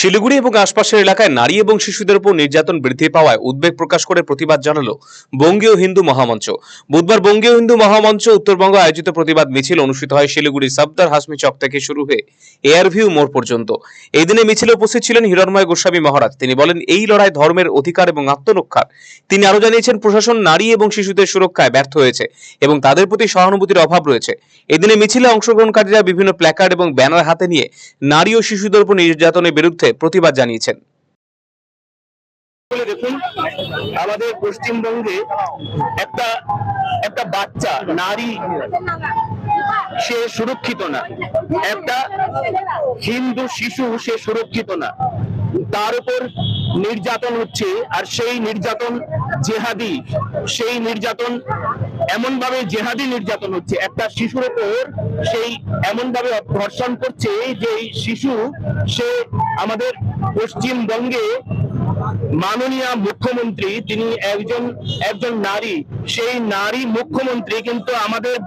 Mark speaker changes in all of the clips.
Speaker 1: শিলিগুড়ি এবং আশপাশের এলাকায় নারী এবং শিশুদের উপর নির্যাতন বৃদ্ধি পাওয়ায় উদ্বেগ প্রকাশ করে প্রতিবাদ জানালো বঙ্গীয় হিন্দু মহামঞ্চ। বুধবার বঙ্গীয় হিন্দু মহামঞ্চ উত্তরবঙ্গ আয়োজিত প্রতিবাদ মিছিল অনুষ্ঠিত হয় শিলিগুড়ির সফদার হাসমি চক থেকে শুরু হয়ে এয়ারভিউ মোড় পর্যন্ত। এই দিনে মিছিলে উপস্থিত ছিলেন হিরণময় গোস্বামী মহারাজ। তিনি বলেন, এই লড়াই ধর্মের অধিকার এবং আত্মরক্ষার। তিনি আরও জানিয়েছেন, প্রশাসন নারী এবং শিশুদের সুরক্ষায় ব্যর্থ হয়েছে এবং তাদের প্রতি সহানুভূতির অভাব রয়েছে। এদিনে মিছিলে অংশগ্রহণকারীরা বিভিন্ন প্ল্যাকার্ড এবং ব্যানার হাতে নিয়ে নারী ও শিশুদের উপর নির্যাতনের বিরুদ্ধে প্রতিবাদ জানিয়েছেন।
Speaker 2: দেখুন, আমাদের পশ্চিমবঙ্গে একটা একটা বাচ্চা, নারী, সে সুরক্ষিত না। একটা হিন্দু শিশু, সে সুরক্ষিত না। তার উপর নির্যাতন হচ্ছে, আর সেই নির্যাতন জেহাদি, সেই নির্যাতন এমন ভাবে জেহাদি নির্যাতন হচ্ছে। একটা শিশুর উপর সেই এমন ভাবে ধর্ষণ করছে যে শিশু, সে আমাদের পশ্চিমবঙ্গে মাননীয় মুখ্যমন্ত্রী, তিনি একজন একজন নারী। সেই নারী মুখ্যমন্ত্রী কিন্তু আমাদের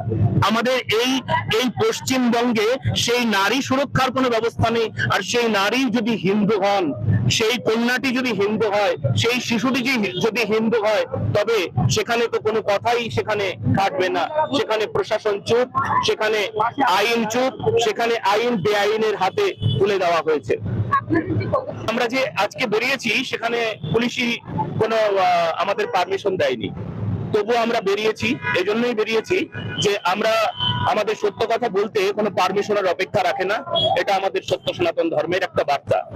Speaker 2: আমাদের এই এই পশ্চিমবঙ্গে সেই নারী সুরক্ষার কোনো ব্যবস্থা নেই। আর সেই নারী যদি হিন্দু হন সেই কন্যাটি যদি হিন্দু হয়, সেই শিশুটি যদি- হিন্দু হয়, তবে সেখানে তো কোনো কথাই সেখানে কাটবে না। সেখানে প্রশাসন চুপ, সেখানে আইন চুপ, সেখানে আইন বেআইনের হাতে তুলে দেওয়া হয়েছে। আমরা যে আজকে বেরিয়েছি, সেখানে পুলিশই কোনো আমাদের পারমিশন দেয়নি। তবুও আমরা বেরিয়েছি এই জন্যই বেরিয়েছি যে আমরা আমাদের সত্য কথা বলতে কোনো পারমিশনের অপেক্ষা রাখে না। এটা আমাদের সত্য সনাতন ধর্মের একটা বার্তা।